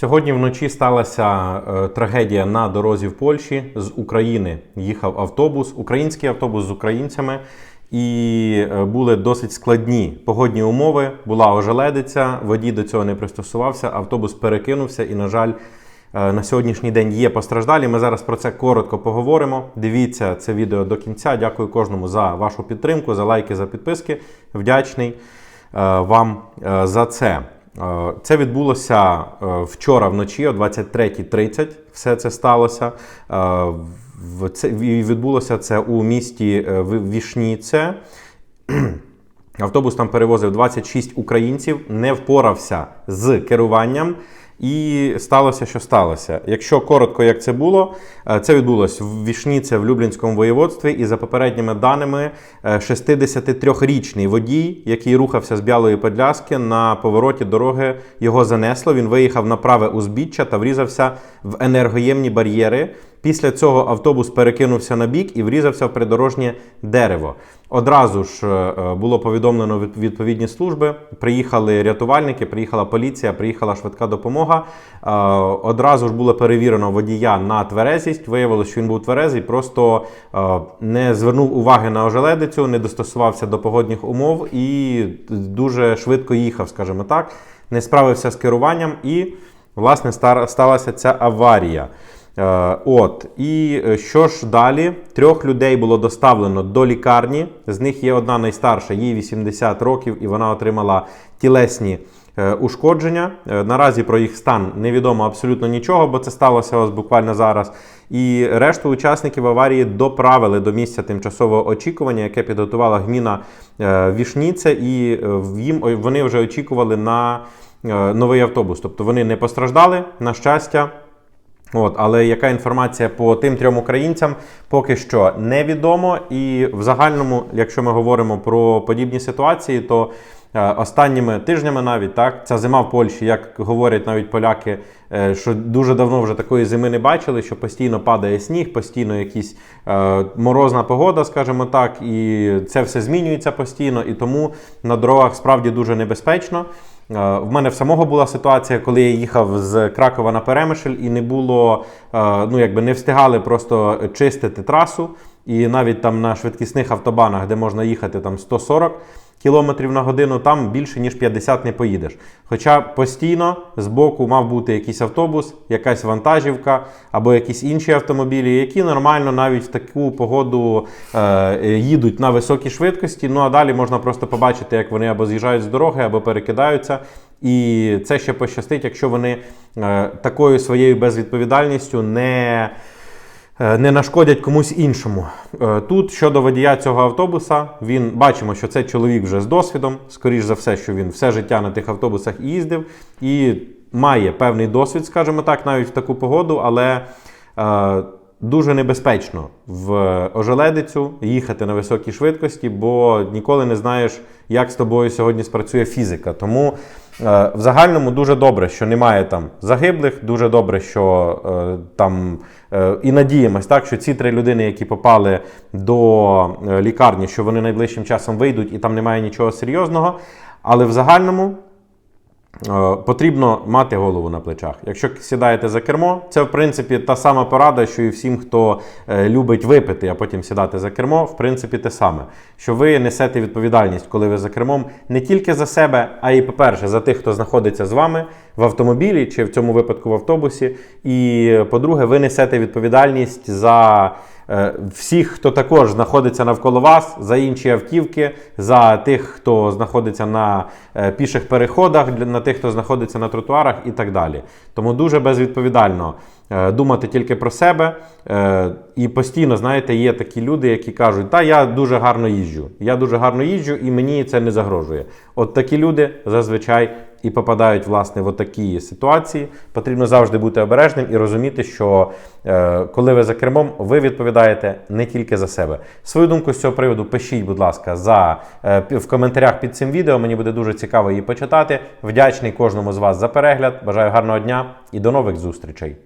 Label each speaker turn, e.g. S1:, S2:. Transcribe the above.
S1: Сьогодні вночі сталася е, трагедія на дорозі в Польщі. З України їхав автобус, український автобус з українцями, і е, були досить складні погодні умови. Була ожеледиця, водій до цього не пристосувався, автобус перекинувся і, на жаль, е, на сьогоднішній день є постраждалі. Ми зараз про це коротко поговоримо. Дивіться це відео до кінця. Дякую кожному за вашу підтримку, за лайки, за підписки. Вдячний вам за це. Е, Це відбулося е, вчора вночі о 23.30. Все це сталося. Е, Це відбулося це у місті Вішніце. Автобус там перевозив 26 українців, не впорався з керуванням. І сталося, що сталося. Якщо коротко, як це було, е, це відбулося в Вішніце в Люблінському воєводстві, і за попередніми даними, е, 63-річний водій, який рухався з Білої Подляски на повороті дороги, його занесло. Він виїхав на праве узбіччя та врізався в енергоємні бар'єри. Після цього автобус перекинувся на бік і врізався в придорожнє дерево. Одразу ж е, було повідомлено від- відповідні служби. Приїхали рятувальники, приїхала поліція, приїхала швидка допомога. Е, Одразу ж було перевірено водія на тверезість. Виявилося, що він був тверезий, просто е, не звернув уваги на ожеледицю, не достосувався до погодних умов і дуже швидко їхав, скажімо так, не справився з керуванням і, власне, сталася ця аварія. Е, От і е, що ж далі? Трьох людей було доставлено до лікарні. З них є одна найстарша, їй 80 років, і вона отримала тілесні е, ушкодження. Наразі про їх стан невідомо абсолютно нічого, бо це сталося ось буквально зараз. І решту учасників аварії доправили до місця тимчасового очікування, яке підготувала гміна Вішніце, і їм вони вже очікували на новий автобус. Тобто вони не постраждали, на щастя. От, але яка інформація по тим трьом українцям поки що невідомо. І в загальному, якщо ми говоримо про подібні ситуації, то е, останніми тижнями навіть так ця зима в Польщі, як говорять навіть поляки, е, що дуже давно вже такої зими не бачили, що постійно падає сніг, постійно якісь е, морозна погода, скажімо так, і це все змінюється постійно, і тому на дорогах справді дуже небезпечно. Е, В мене в самого була ситуація, коли я їхав з Кракова на Перемишль і не було, е, ну якби не встигали просто чистити трасу. І навіть там на швидкісних автобанах, де можна їхати там 140 км на годину, там більше ніж 50 не поїдеш. Хоча постійно збоку мав бути якийсь автобус, якась вантажівка або якісь інші автомобілі, які нормально навіть в таку погоду е, їдуть на високій швидкості. Ну а далі можна просто побачити, як вони або з'їжджають з дороги, або перекидаються. І це ще пощастить, якщо вони е, такою своєю безвідповідальністю не. Е, Не нашкодять комусь іншому. Е, Тут щодо водія цього автобуса, він бачимо, що це чоловік вже з досвідом. Скоріш за все, що він все життя на тих автобусах їздив і має певний досвід, скажімо так, навіть в таку погоду, але е, дуже небезпечно в ожеледицю їхати на високій швидкості, бо ніколи не знаєш, як з тобою сьогодні спрацює фізика. Тому в загальному дуже добре, що немає там загиблих, дуже добре, що е, там е, і надіємось, так, що ці три людини, які попали до е, лікарні, що вони найближчим часом вийдуть і там немає нічого серйозного. Але в загальному Е, Потрібно мати голову на плечах. Якщо сідаєте за кермо, це в принципі та сама порада, що і всім, хто е, любить випити, а потім сідати за кермо, в принципі, те саме. Що ви несете відповідальність, коли ви за кермом, не тільки за себе, а й, по-перше, за тих, хто знаходиться з вами в автомобілі чи в цьому випадку в автобусі. І, по-друге, ви несете відповідальність за. е, Всіх, хто також знаходиться навколо вас, за інші автівки, за тих, хто знаходиться на е, піших переходах, на тих, хто знаходиться на тротуарах і так далі. Тому дуже безвідповідально е, думати тільки про себе. І постійно, знаєте, є такі люди, які кажуть, та я дуже гарно їжджу. Я дуже гарно їжджу і мені це не загрожує. От такі люди зазвичай і попадають власне в такі ситуації. Потрібно завжди бути обережним і розуміти, що е, коли ви за кермом, ви відповідаєте не тільки за себе. Свою думку з цього приводу пишіть, будь ласка, за, е, в коментарях під цим відео. Мені буде дуже цікаво її почитати. Вдячний кожному з вас за перегляд. Бажаю гарного дня і до нових зустрічей.